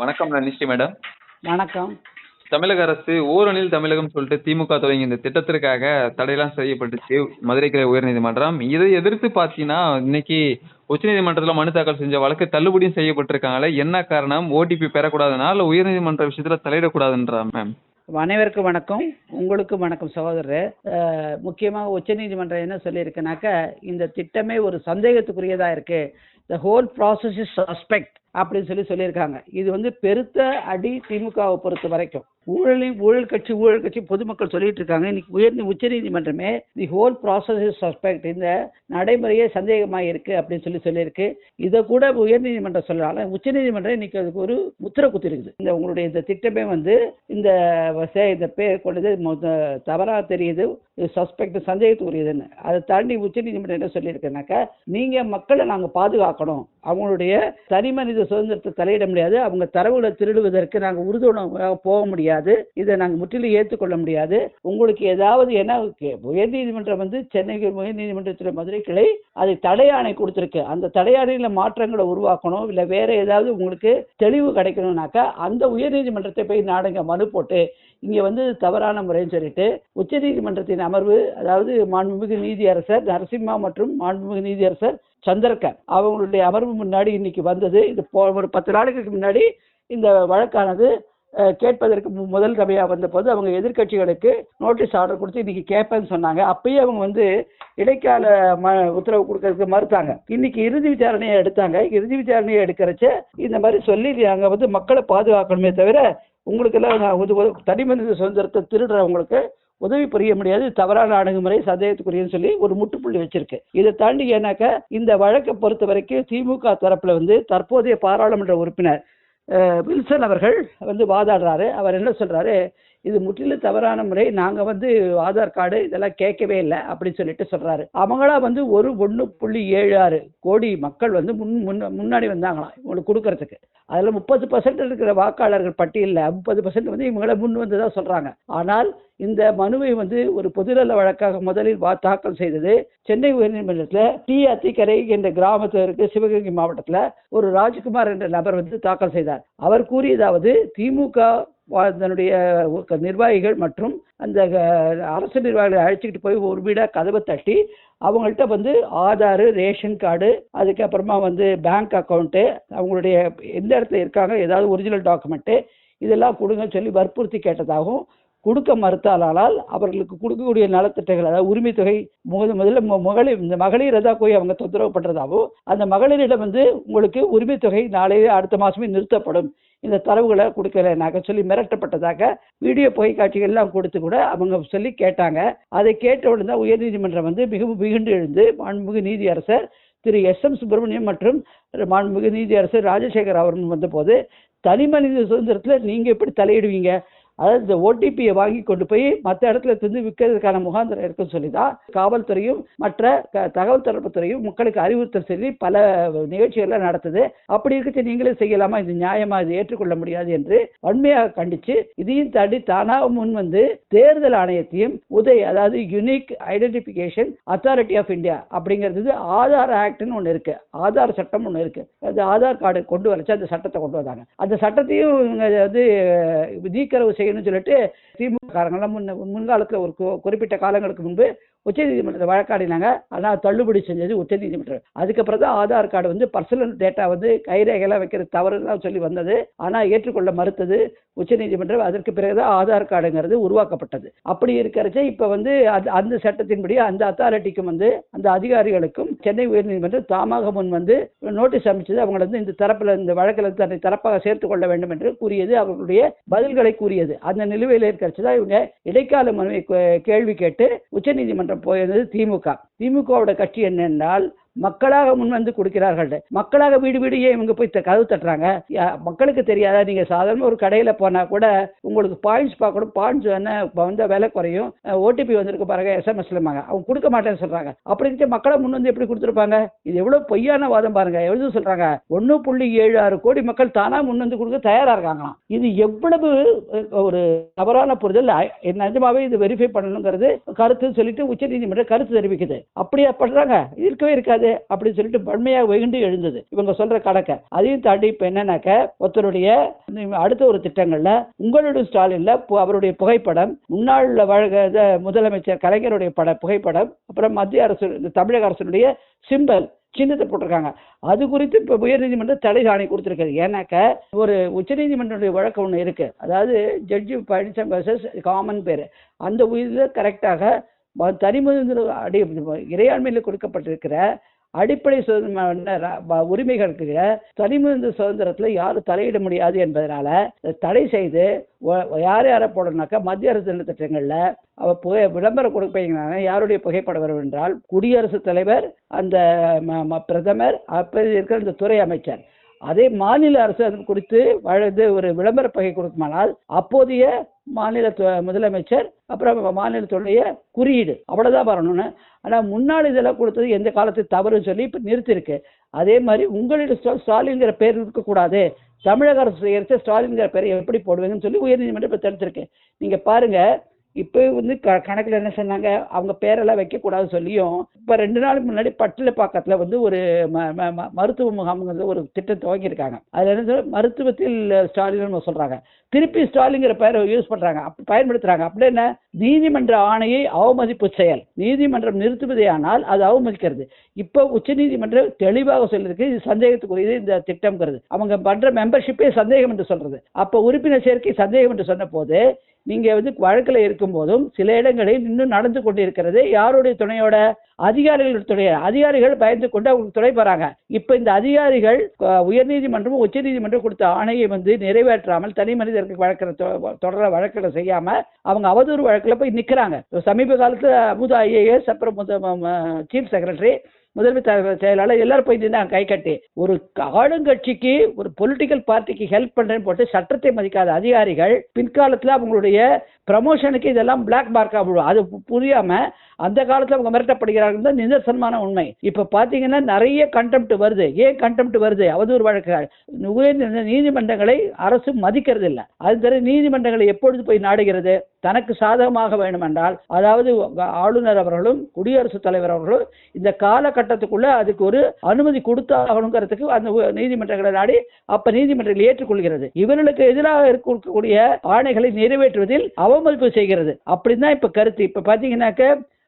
வணக்கம் நனிஷ்டி மேடம் வணக்கம். தமிழக அரசு ஓரணில் தமிழகம் சொல்லிட்டு திமுக தொடங்கி இந்த திட்டத்திற்காக தடையெல்லாம் செய்யப்பட்டுச்சு. மதுரை கிளை உயர்நீதிமன்றம். இதை எதிர்த்து பார்த்தீங்கன்னா இன்னைக்கு உச்சநீதிமன்றத்தில் மனு தாக்கல் செஞ்ச வழக்கு தள்ளுபடியும் செய்யப்பட்டிருக்காங்களே என்ன காரணம்? ஓடிபி பெறக்கூடாதுனா இல்லை உயர்நீதிமன்ற விஷயத்தில் தலையிடக்கூடாதுன்றா மேம் அனைவருக்கும் வணக்கம். உங்களுக்கும் வணக்கம் சகோதரர். முக்கியமாக உச்சநீதிமன்றம் என்ன சொல்லியிருக்குனாக்க இந்த திட்டமே ஒரு சந்தேகத்துக்குரியதா இருக்கு. The whole process is suspect அப்படின்னு சொல்லி சொல்லியிருக்காங்க. இது வந்து பெருத்த அடி திமுகவை பொறுத்த வரைக்கும். ஊழலையும் ஊழல் கட்சி ஊழல் கட்சி பொதுமக்கள் சொல்லிட்டு இருக்காங்க. இன்னைக்கு உயர் உச்சநீதிமன்றமே the whole process is suspect இந்த நடைமுறையே சந்தேகமாக இருக்கு அப்படின்னு சொல்லி சொல்லியிருக்கு. இதை கூட உயர்நீதிமன்றம் சொல்லலாம் உச்சநீதிமன்றம் இன்னைக்கு அதுக்கு ஒரு முத்திரை குத்திருக்குது. இந்த உங்களுடைய இந்த திட்டமே வந்து இந்த இந்த பேர் கொண்டது மொத- தெரியுது. சஸ்பெக்ட் சந்தேகத்துக்குரியதுன்னு. அதை தாண்டி உச்சநீதிமன்றம் என்ன சொல்லியிருக்குனாக்கா நீங்க மக்களை நாங்கள் பாதுகாக்கணும். அவங்களுடைய தனி மனித சுதந்திரத்தை தலையிட முடியாது. அவங்க தரவுகளை திருடுவதற்கு நாங்கள் உறுதுணையாக போக முடியாது. இதை நாங்கள் முற்றிலும் ஏற்றுக்கொள்ள முடியாது. உங்களுக்கு ஏதாவது என்ன கே- உயர்நீதிமன்றம் வந்து சென்னை உயர்நீதிமன்றத்தில் மதுரை கிளை அது தடையாணை கொடுத்துருக்கு. அந்த தடையாணையில் மாற்றங்களை உருவாக்கணும். இல்லை வேற ஏதாவது உங்களுக்கு தெளிவு கிடைக்கணும்னாக்கா அந்த உயர்நீதிமன்றத்தை போய் நாடுங்க மனு போட்டு இங்க வந்து தவறான முறைன்னு சொல்லிட்டு உச்சநீதிமன்றத்தின் அமர்வு அதாவது மாண்புமிகு நீதியரசர் நரசிம்மா மற்றும் மாண்புமிகு நீதியரசர் சந்திரகர் அவங்களுடைய அமர்வு முன்னாடி இன்னைக்கு வந்தது. இது போ- ஒரு பத்து நாளைக்கு முன்னாடி இந்த வழக்கானது கேட்பதற்கு மு- முதல் தவையாக வந்தபோது அவங்க எதிர்க்கட்சிகளுக்கு நோட்டீஸ் ஆர்டர் கொடுத்து இன்னைக்கு கேட்பேன்னு சொன்னாங்க. அப்பயே அவங்க வந்து இடைக்கால ம உத்தரவு கொடுக்கறதுக்கு மறுத்தாங்க. இன்னைக்கு இறுதி விசாரணையை எடுத்தாங்க. இறுதி விசாரணையை எடுக்கிறச்ச இந்த மாதிரி சொல்லி நாங்கள் வந்து மக்களை பாதுகாக்கணுமே தவிர உங்களுக்கெல்லாம் எல்லாம் வந்து ஒரு தனி மனித சுதந்திரத்தை திருடுறவங்களுக்கு உதவி புரிய முடியாது. தவறான அணுகுமுறை சந்தேகத்துக்குரியன்னு சொல்லி ஒரு முட்டுப்புள்ளி வச்சிருக்கு. இதை தாண்டி ஏன்னாக்கா இந்த வழக்கை பொறுத்த வரைக்கும் திமுக தரப்புல வந்து தற்போதைய பாராளுமன்ற உறுப்பினர் வில்சன் அவர்கள் வந்து வாதாடுறாரு. அவர் என்ன சொல்றாரு? இது முற்றிலும் தவறான முறை. நாங்க வந்து ஆதார் கார்டு இதெல்லாம் கேட்கவே இல்லை அப்படின்னு சொல்லிட்டு சொல்றாரு. அவங்களா வந்து ஒரு ஒன்று புள்ளி ஏழு ஆறு கோடி மக்கள் வந்து முன் முன்னாடி வந்தாங்களாம் இவங்களுக்கு கொடுக்கறதுக்கு. அதுல முப்பது பர்சன்ட் இருக்கிற வாக்காளர்கள் பட்டியலில் முப்பது பர்சன்ட் வந்து இவங்கள முன் வந்ததா சொல்றாங்க. ஆனால் இந்த மனுவை வந்து ஒரு பொதுநல வழக்காக முதலில் வா- தாக்கல் செய்தது சென்னை உயர்நீதிமன்றத்தில் டி அத்திக்கரை என்ற கிராமத்தில் இருக்கு சிவகங்கை மாவட்டத்தில் ஒரு ராஜ்குமார் என்ற நபர் வந்து தாக்கல் செய்தார். அவர் கூறியதாவது திமுக அதனுடைய தன்னுடைய நிர்வாகிகள் மற்றும் அந்த அரசு நிர்வாகிகளை அழைச்சிக்கிட்டு போய் ஒரு வீடாக கதவை தட்டி அவங்கள்ட்ட வந்து ஆதார் ரேஷன் கார்டு அதுக்கப்புறமா வந்து பேங்க் அக்கௌண்ட்டு அவங்களுடைய எந்த இடத்துல இருக்காங்க ஏதாவது ஒரிஜினல் டாக்குமெண்ட்டு இதெல்லாம் கொடுங்கன்னு சொல்லி வற்புறுத்தி கேட்டதாகவும் கொடுக்க மறுத்தாலால் அவர்களுக்கு கொடுக்கக்கூடிய நலத்திட்டங்கள் அதாவது உரிமை தொகை முதல் முதல்ல மகளிர் இந்த மகளிர் தான் போய் அவங்க தொந்தரவு பண்ணுறதாவோ அந்த மகளிரிடம் வந்து உங்களுக்கு உரிமை தொகை நாளையே அடுத்த மாதமே நிறுத்தப்படும். இந்த தரவுகளை கொடுக்கலைனாக்க சொல்லி மிரட்டப்பட்டதாக வீடியோ புகை கொடுத்து கூட அவங்க சொல்லி கேட்டாங்க. அதை கேட்ட உடனே தான் உயர்நீதிமன்றம் வந்து மிகவும் மிகுண்டு எழுந்து மாண்புமிகு நீதியரசர் திரு எஸ் எம் சுப்பிரமணியம் மற்றும் மாண்புமிகு நீதியரசர் ராஜசேகர் அவர்கள் வந்தபோது தனி மனித சுதந்திரத்தில் நீங்கள் எப்படி தலையிடுவீங்க? அதாவது இந்த ஓடிபியை வாங்கி கொண்டு போய் மற்ற இடத்துல இருந்து விற்கிறதுக்கான முகாந்திரம் இருக்குன்னு சொல்லி தான் காவல்துறையும் மற்ற தகவல் தொடர்பு துறையும் மக்களுக்கு அறிவுறுத்தல் சொல்லி பல நிகழ்ச்சிகள்லாம் நடத்துது. அப்படி இருக்கு நீங்களே செய்யலாமா? இது நியாயமா? இது ஏற்றுக்கொள்ள முடியாது என்று வன்மையாக கண்டிச்சு இதையும் தாண்டி தானாக முன் வந்து தேர்தல் ஆணையத்தையும் உதய் அதாவது unique identification authority of India அப்படிங்கிறது ஆதார் ஆக்ட்னு ஒன்று இருக்கு. ஆதார் சட்டம் ஒன்று இருக்கு. அது ஆதார் கார்டு கொண்டு வரச்சு அந்த சட்டத்தை கொண்டு வந்தாங்க. அந்த சட்டத்தையும் இவங்க வந்து நீக்கரவு செய்யணும்னு சொல்லிட்டு திமுக காரங்கெல்லாம் முன்ன முன்காலத்தில் ஒரு குறிப்பிட்ட காலங்களுக்கு முன்பு உச்சநீதிமன்றத்தை வழக்காடினாங்க. ஆனால் தள்ளுபடி செஞ்சது உச்சநீதிமன்றம். அதுக்கப்புறம் தான் ஆதார் கார்டு வந்து பர்சனல் டேட்டா வந்து கைரேகைலாம் வைக்கிறது தவறுலாம் சொல்லி வந்தது. ஆனால் ஏற்றுக்கொள்ள மறுத்தது உச்சநீதிமன்றம். அதற்கு பிறகுதான் ஆதார் கார்டுங்கிறது உருவாக்கப்பட்டது. அப்படி இருக்கிறச்ச இப்போ வந்து அது அந்த சட்டத்தின்படி அந்த அத்தாரிட்டிக்கும் வந்து அந்த அதிகாரிகளுக்கும் சென்னை உயர்நீதிமன்றம் தாமாக முன் வந்து நோட்டீஸ் அமைச்சது. அவங்களை வந்து இந்த தரப்பில் இந்த வழக்கில் தன்னை தரப்பாக சேர்த்து கொள்ள வேண்டும் என்று கூறியது. அவர்களுடைய பதில்களை கூறியது. அந்த நிலுவையில் இருக்கிறச்சு தான் இவங்க இடைக்கால மனுவை கே- கேள்வி கேட்டு உச்சநீதிமன்றம் போயிருந்தது திமுக. திமுகவோட கட்சி என்னென்றால் மக்களாக முன் வந்து கொடுக்கிறார்கள். மக்களாக வீடு வீடு ஏன் இவங்க போய் கதவு தட்டுறாங்க. மக்களுக்கு தெரியாதா? நீங்க சாதாரண ஒரு கடையில போனா கூட உங்களுக்கு பாயிண்ட்ஸ் பார்க்கணும். பாயிண்ட்ஸ் என்ன வந்த விலை குறையும். ஓடிபி வந்திருக்கு பாருங்க எஸ்எம்எஸ்லமாங்க அவங்க கொடுக்க மாட்டேன்னு சொல்றாங்க. அப்படி இருக்க மக்களை முன் வந்து எப்படி கொடுத்துருப்பாங்க? இது எவ்வளவு பொய்யான வாதம் பாருங்க. எவ்வளவு சொல்றாங்க ஒன்னு புள்ளி ஏழு ஆறு கோடி மக்கள் தானா முன் வந்து கொடுக்க தயாரா இருக்காங்களாம். இது எவ்வளவு ஒரு தவறான புரிதல். நிஜமாவே இது வெரிஃபை பண்ணணுங்கிறது கருத்து சொல்லிட்டு உச்சநீதிமன்றம் கருத்து தெரிவிக்குது. அப்படியா பண்றாங்க? இருக்கவே இருக்காது. முடியாது அப்படின்னு சொல்லிட்டு வன்மையாக வெகுண்டு எழுந்தது. இவங்க சொல்ற கணக்கை. அதையும் தாண்டி இப்போ என்னன்னாக்க ஒருத்தருடைய அடுத்த ஒரு திட்டங்கள்ல உங்களுடைய ஸ்டாலின்ல பு- அவருடைய புகைப்படம் முன்னாள் வழக முதலமைச்சர் கலைஞருடைய பட புகைப்படம் அப்புறம் மத்திய அரசு இந்த தமிழக அரசுடைய சிம்பல் சின்னத்தை போட்டிருக்காங்க. அது குறித்து இப்போ உயர்நீதிமன்றம் தடை ஆணை கொடுத்துருக்குது. ஏன்னாக்க ஒரு உச்சநீதிமன்றத்துடைய வழக்கு ஒன்று இருக்கு. அதாவது ஜட்ஜி பழனிசாமி வர்சஸ் காமன் பேர். அந்த உயிரில் கரெக்டாக தனிமனித அடி இறையாண்மையில் கொடுக்கப்பட்டிருக்கிற அடிப்படை சுதந்திர உரிமைகளுக்கு தனிமனித சுதந்திரத்தில் யாரும் தலையிட முடியாது என்பதனால தடை செய்து யார் யாரை போடணும்னாக்கா மத்திய அரசு திட்டங்களில் அவ புகை விளம்பரம் கொடுப்பீங்கன்னா யாருடைய புகைப்படம் வரும் என்றால் குடியரசுத் தலைவர் அந்த ம- பிரதமர் அப்போ இருக்கிற இந்த துறை அமைச்சர். அதே மாநில அரசு அது குறித்து வழது ஒரு விளம்பர பகை கொடுக்குமானால் அப்போதைய மாநில முதலமைச்சர் அப்புறம் மாநிலத்துடைய குறியீடு அவ்வளவுதான் வரணும்னு. ஆனால் முன்னாள் இதெல்லாம் கொடுத்தது எந்த காலத்து தவறுன்னு சொல்லி இப்போ நிறுத்திருக்கு அதே மாதிரி உங்களிட ஸ்டாலின்கிற பேர் இருக்கக்கூடாது. தமிழக அரசு எடுத்து ஸ்டாலின்கிற பேரை எப்படி போடுவீங்கன்னு சொல்லி உயர்நீதிமன்றம் இப்போ தடுத்திருக்கு நீங்கள் பாருங்கள் இப்போ வந்து க கணக்கில் என்ன சொன்னாங்க? அவங்க பேரெல்லாம் வைக்கக்கூடாது சொல்லியும் இப்போ ரெண்டு நாளுக்கு முன்னாடி பட்டிலப்பாக்கத்தில் வந்து ஒரு ம ம ம- மருத்துவ முகாம்ங்கிறது ஒரு திட்டம் துவங்கியிருக்காங்க அதில் என்ன சொல்ல மருத்துவத்தில் ஸ்டாலின் சொல்கிறாங்க திருப்பி ஸ்டாலிங்கிற பேரை யூஸ் பண்ணுறாங்க அப்படி பயன்படுத்துகிறாங்க அப்படி என்ன? நீதிமன்ற ஆணையை அவமதிப்பு செயல். நீதிமன்றம் நிறுத்துவதேயானால் அது அவமதிக்கிறது. இப்போ உச்சநீதிமன்றம் தெளிவாக சொல்லியிருக்கு இது சந்தேகத்துக்குரியது இந்த திட்டம்ங்கிறது. அவங்க பண்ற மெம்பர்ஷிப்பே சந்தேகம் என்று சொல்றது. அப்போ உறுப்பினர் சேர்க்கை சந்தேகம் என்று சொன்ன போது நீங்க வந்து வழக்கில் இருக்கும் போதும் சில இடங்களில் இன்னும் நடந்து கொண்டிருக்கிறது. யாருடைய துணையோட? அதிகாரிகள் துணை அதிகாரிகள் பயந்து கொண்டு அவங்களுக்கு துணை போறாங்க. இப்ப இந்த அதிகாரிகள் அஹ், உயர்நீதிமன்றமும் உச்சநீதிமன்றம் கொடுத்த ஆணையை வந்து நிறைவேற்றாமல் தனி மனிதருக்கு வழக்கில் தொடர வழக்கில் செய்யாம அவங்க அவதூறு வழக்கு வழக்கில் போய் நிக்கிறாங்க. சமீப காலத்துல அமுதா ஐஏஎஸ் அப்புறம் சீஃப் செக்ரட்டரி முதன்மை தலைவர் செயலாளர் எல்லாரும் போய் நின்னாங்க கை கட்டி. ஒரு ஆளுங்கட்சிக்கு ஒரு பொலிட்டிக்கல் பார்ட்டிக்கு ஹெல்ப் பண்றேன்னு போட்டு சட்டத்தை மதிக்காத அதிகாரிகள் பின்காலத்தில் அவங்களுடைய ப்ரமோஷனுக்கு இதெல்லாம் பிளாக் மார்க்கா விழும் அது புரியாமல் புரியாம அந்த காலத்துல அவங்க மிரட்டப்படுகிறார்கள் தான் நிதர்சனமான உண்மை. இப்போ பாத்தீங்கன்னா நிறைய கண்டெம்ட் வருது. ஏன் கண்டெம்ட் வருது? அவதூறு வழக்குகள். உயர்ந்த நீதிமன்றங்களை அரசு மதிக்கிறது இல்லை அது தர நீதிமன்றங்களை எப்பொழுது போய் நாடுகிறது? தனக்கு சாதகமாக வேண்டுமென்றால் அதாவது ஆளுநர் அவர்களும் குடியரசுத் தலைவர் அவர்களும் இந்த காலகட்டத்துக்குள்ள அதுக்கு ஒரு அனுமதி கொடுத்தாகணுங்கிறதுக்கு அந்த நீதிமன்றங்களை நாடி அப்ப நீதிமன்றங்கள் ஏற்றுக்கொள்கிறது. இவர்களுக்கு எதிராக இருக்கக்கூடிய ஆணைகளை நிறைவேற்றுவதில் அவமதிப்பு செய்கிறது. அப்படின்னு தான் இப்ப கருத்து இப்ப பாத்தீங்கன்னாக்க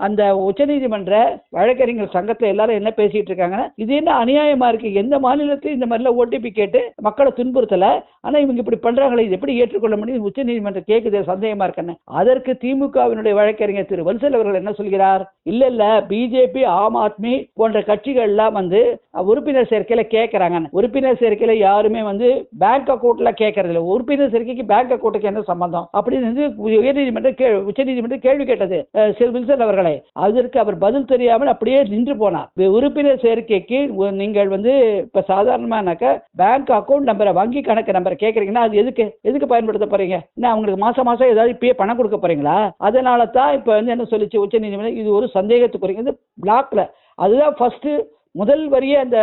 அந்த உச்சநீதிமன்ற வழக்கறிஞர் சங்கத்தில் எல்லாரும் என்ன பேசிட்டு இருக்காங்கன்னா இது என்ன அநியாயமா இருக்கு? எந்த மாநிலத்திலும் இந்த மாதிரிலாம் ஓடிபி கேட்டு மக்களை துன்புறுத்தல? ஆனா இவங்க இப்படி பண்றாங்களே இது எப்படி ஏற்றுக்கொள்ள முடியும்? உச்சநீதிமன்றம் கேட்குது சந்தேகமா இருக்கன்னு அதற்கு திமுகவினுடைய வழக்கறிஞர் திரு வல்சல் அவர்கள் என்ன சொல்கிறார்? இல்ல இல்ல பிஜேபி ஆம் ஆத்மி போன்ற கட்சிகள்லாம் வந்து உறுப்பினர் சேர்க்கையில கேட்கறாங்க உறுப்பினர் சேர்க்கையில யாருமே வந்து பேங்க் அக்கௌண்ட்ல கேட்கறது இல்லை. உறுப்பினர் சேர்க்கைக்கு பேங்க் அக்கௌண்ட்டுக்கு என்ன சம்பந்தம்? அப்படின்னு வந்து உயர்நீதிமன்றம் உச்சநீதிமன்றம் கேள்வி கேட்டது. அஹ், வில்சன் அவர்களை. அதற்கு அவர் பதில் தெரியாமல் அப்படியே நின்று போனார். உறுப்பினர் சேர்க்கைக்கு நீங்கள் வந்து இப்ப சாதாரணமானாக்க பேங்க் அக்கௌண்ட் நம்பரை வங்கி கணக்கு நம்பரை கேட்கறீங்கன்னா அது எதுக்கு எதுக்கு பயன்படுத்த போறீங்க? என்ன அவங்களுக்கு மாசம் மாசம் ஏதாவது இப்பயே பணம் கொடுக்க போறீங்களா? அதனால தான் இப்ப வந்து என்ன சொல்லிச்சு உச்சநீதிமன்றம் இது ஒரு சந்தேகத்துக்குரியது பிளாக்ல அதுதான் ஃபர்ஸ்ட் முதல் வரியே அந்த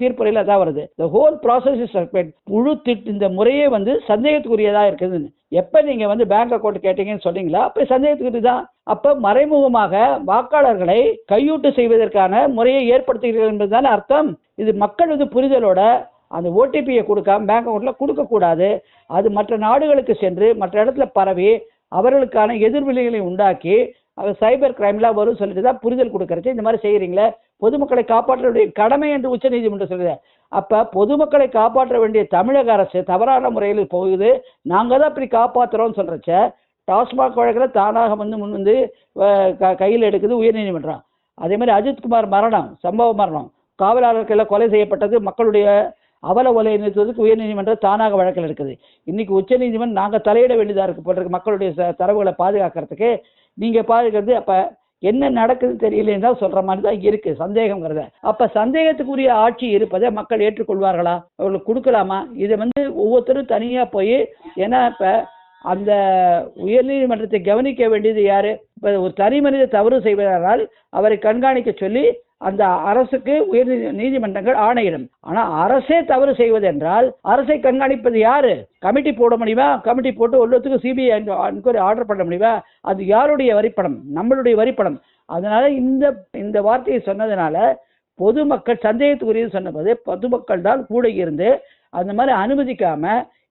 தீர்ப்புறையில் அதான் வருது. The whole process is suspect முழு திட் இந்த முறையே வந்து சந்தேகத்துக்குரியதாக இருக்குதுன்னு. எப்போ நீங்கள் வந்து பேங்க் அக்கௌண்ட் கேட்டீங்கன்னு சொன்னீங்களா அப்போ சந்தேகத்துக்குரியது தான் அப்போ மறைமுகமாக வாக்காளர்களை கையூட்டு செய்வதற்கான முறையை ஏற்படுத்துகிறீர்கள் என்பதுதானே அர்த்தம். இது மக்கள் வந்து புரிதலோட அந்த ஓடிபியை கொடுக்காம பேங்க் அக்கௌண்ட்டில் கொடுக்கக்கூடாது. அது மற்ற நாடுகளுக்கு சென்று மற்ற இடத்துல பரவி அவர்களுக்கான எதிர்வினைகளை உண்டாக்கி அது சைபர் கிரைம்லாம் வரும் சொல்லிட்டு தான் புரிதல் கொடுக்குறச்சு இந்த மாதிரி செய்கிறீங்களே பொதுமக்களை காப்பாற்ற வேண்டிய கடமை என்று உச்சநீதிமன்றம் சொல்லுது. அப்ப பொதுமக்களை காப்பாற்ற வேண்டிய தமிழக அரசு தவறான முறையில் போகுது. நாங்க தான் இப்படி காப்பாற்றுறோம்னு சொல்றச்ச டாஸ்மாக் வழக்கில் தானாக வந்து முன் வந்து க- கையில் எடுக்குது உயர்நீதிமன்றம் அதே மாதிரி அஜித்குமார் மரணம் சம்பவ மரணம். காவலாளர்கள் கொலை செய்யப்பட்டது மக்களுடைய அவல ஒலையை நிறுத்துவதற்கு உயர்நீதிமன்றம் தானாக வழக்கில் இருக்குது. இன்னைக்கு உச்சநீதிமன்றம் நாங்கள் தலையிட வேண்டியதாக இருக்கு போட்டிருக்கு மக்களுடைய ச- தரவுகளை பாதுகாக்கிறதுக்கு. நீங்க பாதுகாக்கிறது அப்போ என்ன நடக்குதுன்னு தெரியலன்னு தான் சொல்ற மாதிரி தான் இருக்கு சந்தேகங்கிறத அப்ப சந்தேகத்துக்குரிய ஆட்சி இருப்பதை மக்கள் ஏற்றுக்கொள்வார்களா? அவர்களுக்கு கொடுக்கலாமா? இதை வந்து ஒவ்வொருத்தரும் தனியா போய் ஏன்னா இப்ப அந்த உயர்நீதிமன்றத்தை கவனிக்க வேண்டியது யாரு? இப்ப ஒரு தனி மனித தவறு செய்வதால் அவரை கண்காணிக்க சொல்லி அந்த அரசுக்கு உயர் நீதிமன்றங்கள் ஆணையிடும். ஆனா அரசே தவறு செய்வது என்றால் அரசை கண்காணிப்பது யாரு? கமிட்டி போட முடியுமா? கமிட்டி போட்டு ஒவ்வொருத்துக்கும் சிபிஐ என்கொயரி ஆர்டர் பண்ண முடியுமா? அது யாருடைய வரிப்பணம்? நம்மளுடைய வரிப்பணம். அதனால இந்த இந்த வார்த்தையை சொன்னதுனால பொதுமக்கள் சந்தேகத்துக்குரியது சொன்னபோது பொதுமக்கள் தான் கூட இருந்து அந்த மாதிரி அனுமதிக்காம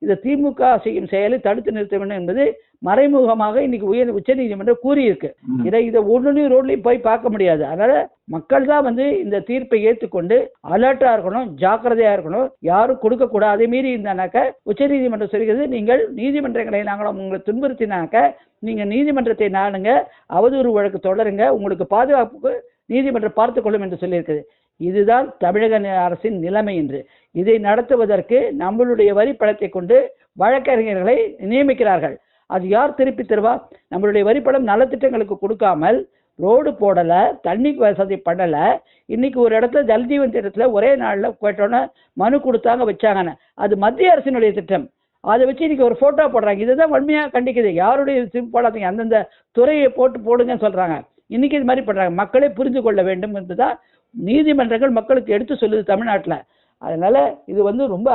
இந்த திமுக செய்யும் செயலை தடுத்து நிறுத்த வேண்டும் என்பது மறைமுகமாக இன்னைக்கு உயர் உச்சநீதிமன்றம் கூறியிருக்கு. ம். இதை இதை ஒன்றுலையும் ரோட்லையும் போய் பார்க்க முடியாது. அதனால மக்கள் தான் வந்து இந்த தீர்ப்பை ஏற்றுக்கொண்டு அலர்ட்டா இருக்கணும் ஜாக்கிரதையா இருக்கணும். யாரும் கொடுக்க கூடாது. மீறி இருந்தானாக்க உச்சநீதிமன்றம் சொல்கிறது நீங்கள் நீதிமன்றங்களை நாங்கள் உங்களை துன்புறுத்தினாக்க நீங்க நீதிமன்றத்தை நாடுங்க அவதூறு வழக்கு தொடருங்க உங்களுக்கு பாதுகாப்புக்கு நீதிமன்றம் பார்த்துக் கொள்ளும் என்று சொல்லியிருக்குது. இதுதான் தமிழக அரசின் நிலைமை என்று. இதை நடத்துவதற்கு நம்மளுடைய வரி பணத்தை கொண்டு வழக்கறிஞர்களை நியமிக்கிறார்கள். அது யார் திருப்பி தருவா? நம்மளுடைய வரிப்பணம் நலத்திட்டங்களுக்கு கொடுக்காமல் ரோடு போடலை தண்ணி வசதி பண்ணலை. இன்னைக்கு ஒரு இடத்துல ஜல்ஜீவன் திட்டத்தில் ஒரே நாளில் கேட்டோன்னே மனு கொடுத்தாங்க வச்சாங்கன்னு. அது மத்திய அரசினுடைய திட்டம். அதை வச்சு இன்னைக்கு ஒரு ஃபோட்டோ போடுறாங்க. இதுதான் வன்மையாக கண்டிக்குது. யாருடைய சிம் போடாதீங்க. அந்தந்த துறையை போட்டு போடுங்கன்னு சொல்கிறாங்க இன்னைக்கு இது மாதிரி பண்ணுறாங்க மக்களே புரிந்து கொள்ள வேண்டும் என்பதுதான் நீதிமன்றங்கள் மக்களுக்கு எடுத்து சொல்லுது தமிழ்நாட்டில். அதனால இது வந்து ரொம்ப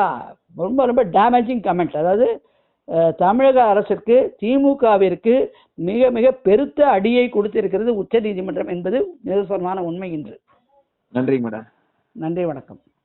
ரொம்ப ரொம்ப டேமேஜிங் கமெண்ட் அதாவது தமிழக அரசுக்கு திமுகவிற்கு மிக மிக பெருத்த அடியை கொடுத்திருக்கிறது உச்சநீதிமன்றம் என்பது நிதர்சனமான உண்மை இன்று. நன்றிங்க மேடம். நன்றி வணக்கம்.